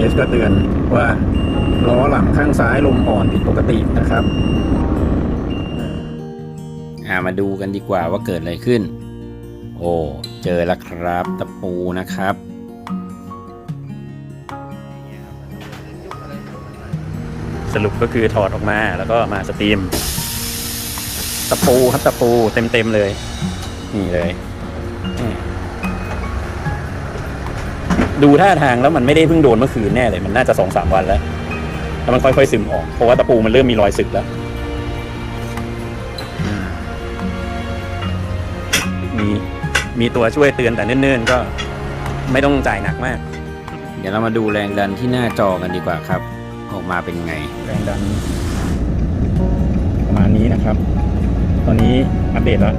SMS ก็เตือนว่าล้อหลังข้างซ้ายลมอ่อนผิดปกตินะครับอ่ามาดูกันดีกว่าว่าเกิดอะไรขึ้น โอ้ เจอแล้วครับตะปูนะครับ สรุปก็คือถอดออกมาแล้วก็มาสตรีม ตะปูครับตะปูเต็มๆเลย นี่เลยอืม ดูท่าทางแล้วมันไม่ได้เพิ่งโดนเมื่อคืนแน่เลยมันน่าจะสองสามวันแล้วแล้วมันค่อยๆซึมออกเพราะว่าตะปูมันเริ่มมีรอยสึกแล้วอืมมีมีตัวช่วยเตือนแต่เนิ่นๆก็ไม่ต้องจ่ายหนักมาก เดี๋ยวเรามาดูแรงดันที่หน้าจอกันดีกว่าครับ ออกมาเป็นไง แรงดันประมาณนี้นะครับ ตอนนี้อัปเดตแล้ว